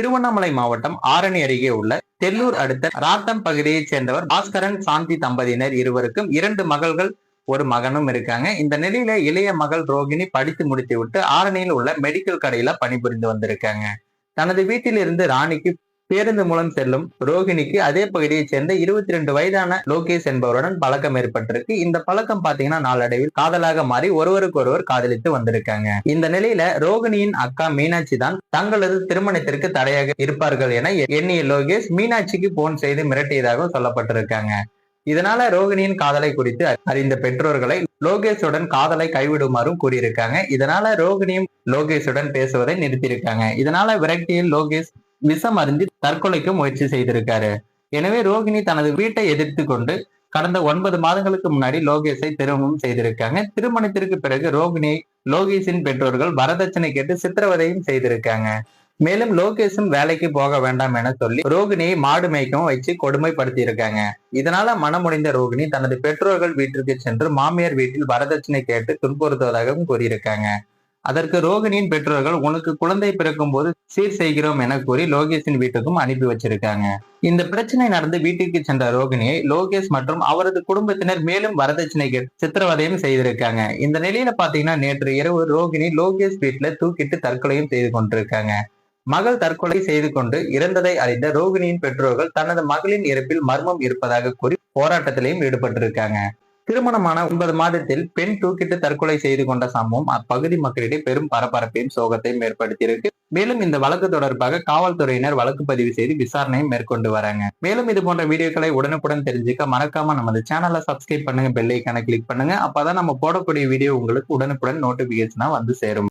திருவண்ணாமலை மாவட்டம் ஆரணி அருகே உள்ள தெல்லூர் அடுத்த ராத்தம் பகுதியைச் சேர்ந்தவர் பாஸ்கரன் சாந்தி தம்பதியினர் இருவருக்கும் இரண்டு மகள்கள் ஒரு மகனும் இருக்காங்க. இந்த நிலையில இளைய மகள் ரோகிணி படித்து முடித்து விட்டு ஆரணியில் உள்ள மெடிக்கல் கடையில பணிபுரிந்து வந்திருக்காங்க. தனது வீட்டில் இருந்து ராணிக்கு பேருந்து மூலம் செல்லும் ரோகிணிக்கு அதே பகுதியைச் சேர்ந்த இருபத்தி ரெண்டு வயதான லோகேஷ் என்பவருடன் பழக்கம் ஏற்பட்டிருக்கு. இந்த பழக்கம் பாத்தீங்கன்னா நாளடைவில் காதலாக மாறி ஒருவருக்கு ஒருவர் காதலித்து வந்திருக்காங்க. இந்த நிலையில ரோகிணியின் அக்கா மீனாட்சி தான் தங்களது திருமணத்திற்கு தடையாக இருப்பார்கள் என எண்ணிய லோகேஷ் மீனாட்சிக்கு போன் செய்து மிரட்டியதாக சொல்லப்பட்டிருக்காங்க. இதனால ரோகிணியின் காதலை குறித்து அறிந்த பெற்றோர்களை லோகேஷுடன் காதலை கைவிடுமாறும் கூறியிருக்காங்க. இதனால ரோகிணியும் லோகேஷுடன் பேசுவதை நிறுத்தியிருக்காங்க. இதனால விரக்தியில் லோகேஷ் விஷம் அருந்தி தற்கொலைக்கு முயற்சி செய்திருக்காரு. எனவே ரோகிணி தனது வீட்டை எதிர்த்து கொண்டு கடந்த ஒன்பது மாதங்களுக்கு முன்னாடி லோகேஷை திருமணம் செய்திருக்காங்க. திருமணத்திற்கு பிறகு ரோகிணியை லோகேஷின் பெற்றோர்கள் வரதட்சணை கேட்டு சித்திரவதையும் செய்திருக்காங்க. மேலும் லோகேஷும் வேலைக்கு போக வேண்டாம் என சொல்லி ரோகிணியை மாடு மேய்க்கவும் வச்சு கொடுமைப்படுத்தி இருக்காங்க இதனால மனமுடிந்த ரோகிணி தனது பெற்றோர்கள் வீட்டிற்கு சென்று மாமியார் வீட்டில் வரதட்சணை கேட்டு துன்புறுத்துவதாகவும் கூறியிருக்காங்க. அதற்கு ரோகிணியின் பெற்றோர்கள் உனக்கு குழந்தை பிறக்கும் போது சீர் செய்கிறோம் என கூறி லோகேஷின் வீட்டுக்கும் அனுப்பி வச்சிருக்காங்க. இந்த பிரச்சனை நடந்து வீட்டிற்கு சென்ற ரோகிணியை லோகேஷ் மற்றும் அவரது குடும்பத்தினர் மேலும் வரதட்சணை சித்திரவதையும் செய்திருக்காங்க. இந்த நிலையில பாத்தீங்கன்னா நேற்று இரவு ரோகிணி லோகேஷ் வீட்டுல தூக்கிட்டு தற்கொலையும் செய்து கொண்டிருக்காங்க. மகள் தற்கொலை செய்து கொண்டு இறந்ததை அறிந்த ரோகிணியின் பெற்றோர்கள் தனது மகளின் இறப்பில் மர்மம் இருப்பதாக கூறி போராட்டத்திலையும் ஈடுபட்டிருக்காங்க. திருமணமான ஒன்பது மாதத்தில் பெண் தூக்கிட்டு தற்கொலை செய்து கொண்ட சம்பவம் அப்பகுதி மக்களிடையே பெரும் பரபரப்பையும் சோகத்தையும் ஏற்படுத்தியிருக்கு. மேலும் இந்த வழக்கு தொடர்பாக காவல்துறையினர் வழக்கு பதிவு செய்து விசாரணையை மேற்கொண்டு வராங்க. மேலும் இது போன்ற வீடியோக்களை உடனுக்குடன் தெரிஞ்சுக்க மறக்காம நமது சேனலை சப்ஸ்கிரைப் பண்ணுங்க பெல் ஐக்கான கிளிக் பண்ணுங்க. அப்பதான் நம்ம போடக்கூடிய வீடியோ உங்களுக்கு உடனுக்குடன் நோட்டிபிகேஷனா வந்து சேரும்.